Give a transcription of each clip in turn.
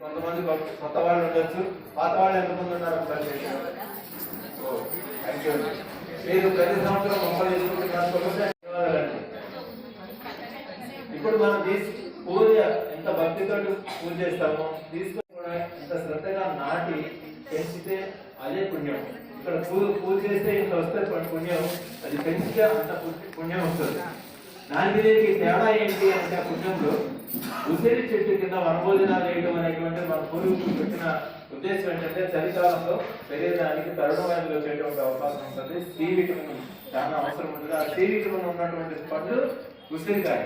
కొంతమంది కొత్త- వాళ్ళు ఉండొచ్చు. పాత వాళ్ళు ఎంతమంది ఉన్నారు ఒకసారి యూ మీరు ప్రతి సంవత్సరం మొక్కలు తీసుకుంటున్నారు ఇప్పుడు మనం తీసి పూజ ఎంత భక్తితో పూజ చేస్తామో తీసుకొని కూడా ఎంత శ్రద్ధగా నాటి పెంచితే అదే పుణ్యం. ఇక్కడ పూజ పూజ చేస్తే ఇంత వస్తుంది పుణ్యం. అది పెంచితే అంత పుణ్యం వస్తుంది. దానికి దీనికి తేడా ఏంటి అంటే పుణ్యంలో ఉసిరి చెట్టు కింద వనభోజనాలు వేయడం అనేటువంటి మన పూర్వీకులు పెట్టిన ఉద్దేశం ఏంటంటే చలికాలంలో శరీరానికి తరుణమైనది వచ్చేటువంటి అవకాశం ఉంటుంది. సి విటమిన్ చాలా అవసరం ఉంటుంది. ఆ సి విటమిన్ ఉన్నటువంటి పండు ఉసిరికాయ.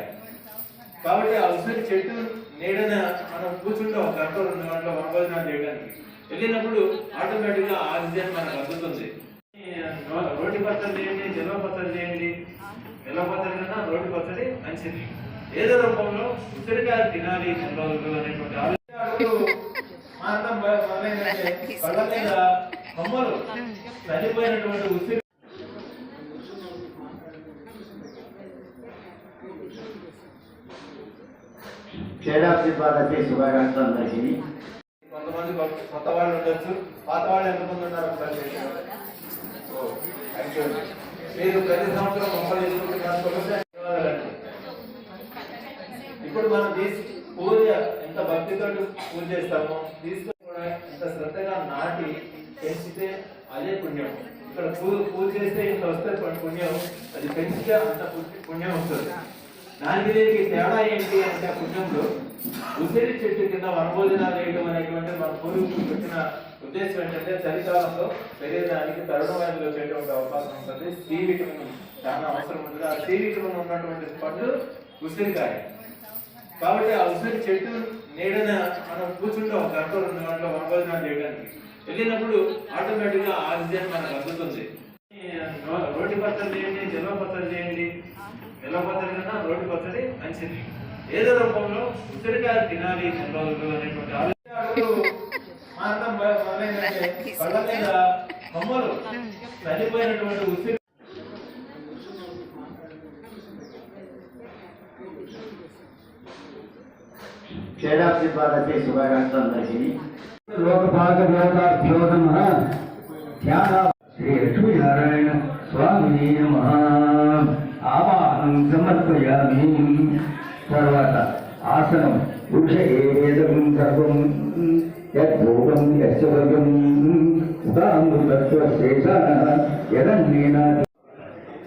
కాబట్టి ఆ ఉసిరి చెట్టు నీడన మనం కూర్చుంటాం ఒక గంట రెండు గంటల వనభోజనాలు చేయడానికి. వెళ్ళినప్పుడు ఆటోమేటిక్గా ఆక్సిజన్ మనకు అందుతుంది. రోడ్డు పచ్చడి చేయండి జలవ పచ్చడి చేయండి. జలవ పచ్చడి కన్నా రోడ్డు పచ్చడి మంచిది. ఏదో రూపంలో ఉసిరికాయ తినాలి అనేటువంటి ఆలోచన మీద కొమ్మలు చనిపోయినటువంటి ఉసిరి క్షీరాబ్ది ద్వాదశి శుభాకాంక్షలు అందరికీ. కొంతమంది కొత్త- వాళ్ళు ఉండొచ్చు. పాత వాళ్ళు ఎంతమంది ఉన్నారు ఒకసారి. మీరు ప్రతి సంవత్సరం మొక్కలు తీసుకుంటున్నారు కాబట్టి ధన్యవాదాలండి. ఇప్పుడు మనం తీసి పూజ ఎంత భక్తితో పూజ చేస్తాము. తీసుకొని కూడా శ్రద్ధగా నాటి పెంచితే అదే పుణ్యం. ఇక్కడ పూజ పూజ చేస్తే ఇంత వస్తే పుణ్యం. అది పెంచితే అంత పుణ్యం వస్తుంది. దానికి దీనికి తేడా ఏంటి అంటే ఆ పుణ్యంలో ఉసిరి చెట్టు కింద వనభోజనాలు వేయడం అనేటువంటి మన పూర్వీకులు పెట్టిన ఉద్దేశం ఏంటంటే చలికాలంలో శరీరానికి తరుణమైన వచ్చేటువంటి అవకాశం ఉంటుంది. సి విటమిన్ చాలా అవసరం ఉంటుంది. ఆ సి విటమిన్ ఉన్నటువంటి పండు ఉసిరికాయ కాబట్టి ఆ ఉసిరి చెట్టు నేడన మనం కూర్చుంటాం ఒక గంట రెండు గంటల వనభోజనాలు చేయడానికి. వెళ్ళినప్పుడు ఆటోమేటిక్గా ఆక్సిజన్ మనకు అందుతుంది. రోడ్డు పచ్చడి చేయండి జలవ పచ్చడి చేయండి. జలవ పచ్చడి కన్నా రోడ్డు పచ్చడి మంచిది. ఏదో రూపంలో ఉసిరికాయ తినాలి నెల రోజులు అనేటువంటి ఆలోచన మాత్రం చనిపోయినటువంటి ఉసిరి క్షీరాబ్ది ద్వాదశి శుభాకాంక్షలు అందరికీ లోకపాలకభ్యోతాభ్యో నమ ధ్యాన శ్రీ లక్ష్మీనారాయణ స్వామి నమ. ఆవాహనం సమర్పయామి. తర్వాత ఆసనం వృక్షేదం సర్వం యద్భోగం యశ్వర్గం ఉదామృతత్వశేషాన యదన్నేనా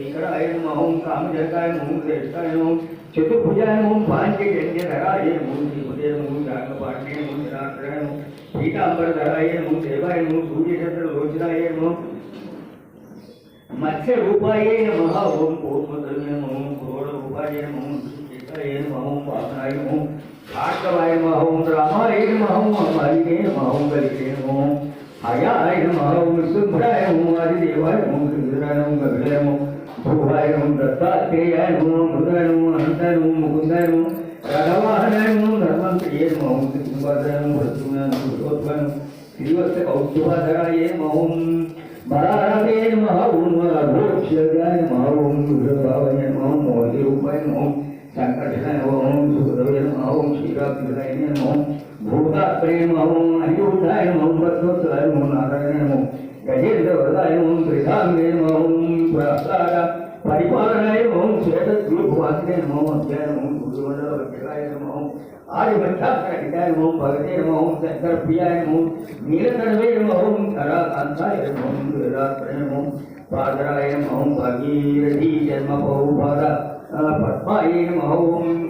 एकड़ाय नमः ओंकार जगाय नमः कृष्णाय नमः चतुर्भुजाय नमः पांचजन्य धराय नमः श्रीमते नमः जागपाण्डे नमः जनार्दनाय नमः पीताम्बर धराय नमः देवाय नमः सूर्यचंद्र लोचनाय नमः मत्स्य रूपाय नमः ओम पूर्णमदने नमः घोर रूपाय नमः चित्ताय नमः वामनाय नमः भार्गवाय नमः ओम रामाय नमः ओम हमारे नमः ओम गलिते नमः हयाय नमः ओम शुभ्राय नमः आदिदेवाय नमः कृष्णाय नमः गभीराय नमः ॐ दत्तात्रेयायो मृदनो हन्तनो मुकुन्दनो रघवाहनो धर्मं प्रिये मौं कृष्णवर्धनं वृत्तुनं पुरुषोत्तमं श्रीवत्सकौस्तुभधराय मौं भरारते नमः ॐ रघोक्षगाय नमः ॐ दुर्भावय नमः मौलिरूपाय नमः संकटनाय ॐ सुखदवे नमः ॐ श्रीरात्रिदाय नमः भूतात्रेय नमः ॐ हरिभूताय नमः वत्सोत्तराय नमो नारायण नमो गजेन्द्रवरदाय नमः त्रिधाम्ये नमः ॐ प्राप्ताय भगवते नमो अध्याय नमो गुरुवल्लभ शिवाय नमो आर्यभट्टाक्षर हिताय नमो भगते नमो शंकर प्रियाय नमो नीलकर्वे नमो धराकांताय नमो वीरात्र नमो पादराय नमो भगीरथी जन्म बहुपाद पद्माय नमो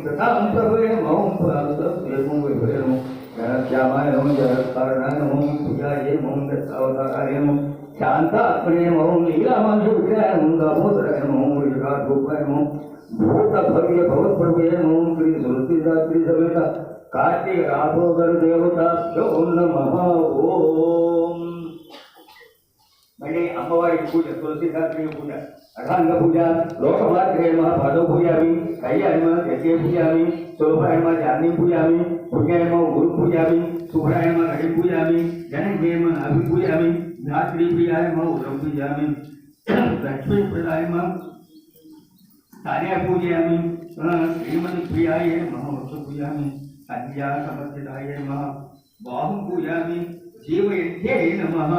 कृतां प्रभुय नमो पुरांतम विभुय नमो श्यामाय नमो जगत्कारणाय नमो पूजाय नमो दत्तावताराय नमो शांतात्मने नमो लीलामंसूत्राय नमो दामोदराय नमो विराट रूपाय नमो भूत भव्य ಭವತ್ಪ್ರಭುವೆ ಓಂ ಶ್ರೀ ಸುರತಿದಾತ್ರಿ ಸಮೇತ ಕಾರ್ತಿಕ ರಾಘೋದರ ದೇವತಾಭ್ಯೋ ನಮಃ ಓಂ मैंने पूजा पूजा अठांग पूजा लोकमात्र पूजा कई पूजा जानी पूजा पूजा गुरु पूजा हरि पूजा अभि पूजा धात्री पूजा उदम पूजा लक्ष्मी प्रदाय नमः वस्तु पूजयामि कन्या समर्थिताय नमः। बाहुं पूजयामि जीवयन्त्यै नमः।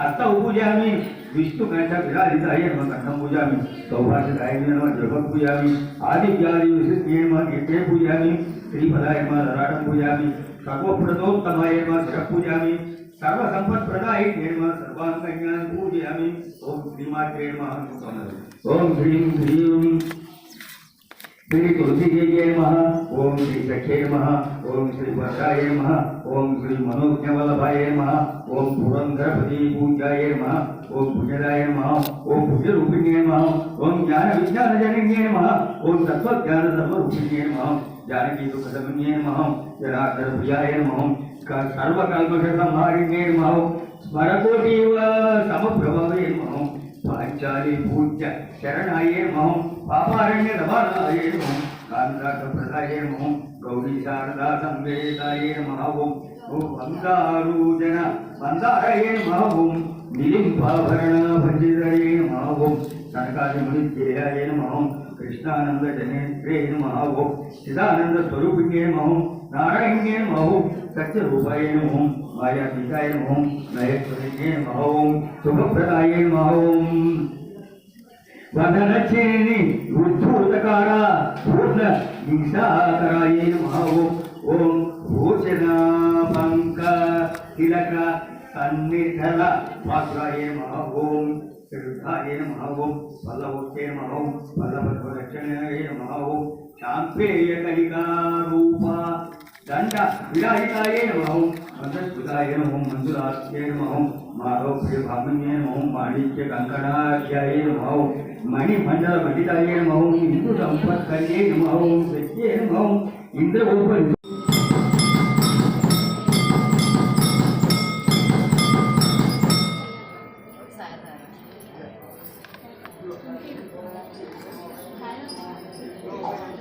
हस्तौ पूजयामि। विष्णुकण्ठविराजिताय नमः। कण्ठं पूजयामि। सौभाग्यदाय नमः। जपं पूजयामि। आदित्यादि विशिष्टे नमः। नेत्रे पूजयामि। श्रीपदाय नमः। ललाटं पूजयामि। सर्वप्रदोत्तमाय नमः। शिरः पूजयामि। सर्वसम्पत्प्रदायि निर्मः सर्वाङ्गज्ञान् पूजयामि ॐ श्रीमात्रे नमः ॐ ह्रीं ह्रीं श्री तुलसी जी जय नमः ओम श्री सखे नमः ओम श्री वर्षाय नमः ओम श्री मनोज्ञ वल्लभाय नमः ओम पुरंदरपति पूजाय नमः ओम भुजराय नमः ओम भुज रूपिण्य नमः ओम ज्ञान विज्ञान जनन्य नमः ओम तत्व ज्ञान सर्व रूपिण्य नमः जानकी सुख समन्य नमः जराधर प्रियाय नमः సర్వకల్పసంహారిణేర్మహం స్మరకోటివ సమప్రభవేర్మహం పాంచాలి పూజ్య శరణాయేర్మహం పాపారణ్య రమానాయేర్మహం కాంతాకప్రదాయేర్మహం గౌరీ శారదా సంవేదాయేర్మహం వందారూజన వందారయేర్మహం నిలింబాభరణ భంజితయేర్మహం కనకాదిమునిధ్యేయాయేర్మహం కృష్ణానంద జనేంద్రేర్మహం చిదానంద స్వరూపిణ్యేర్మహం నారాయణ్యే మహు సత్యరూపాయ నమో మాయాతీతాయ నమో నయేశ్వరయ్యే మహోం శుభప్రదాయ మహోం వదనచేని ఉద్ధూతకార పూర్ణ హింసాకరాయ మహో ఓం భూషణాంక తిలక సన్నిధల పాత్రాయ మహోం శ్రుద్ధాయ మహోం పల్లవోక్తే మహోం పల్లవధ్వరక్షణాయ మహోం శాంపేయ కలికారూ దండ విరాజితాయ నమః మందస్ఫుతాయ నమః ఓం నమః ఓం భామన్యే నమః ఓం మాణిక్య నమః మణిమండల మండితాయ నమః హిందూ సంపత్కర్యే నమః ఓం సత్యే నమః ఓం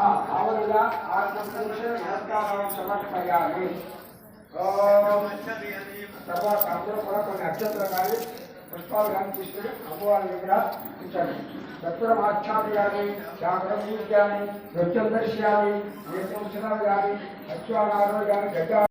ఆవరణ ఆత్మసంశ నమస్కారం సమర్పయామి తర్వాత అందరూ కూడా కొన్ని నక్షత్రం కానీ పుష్పాలు కానీ తీసుకుని అమ్మవారి దగ్గర ఉంచండి. దత్తరం కానీ జాగ్రం కానీ నృత్యం దర్శయామి నేత్రం కానీ అశ్వానాలు కానీ గడ్డ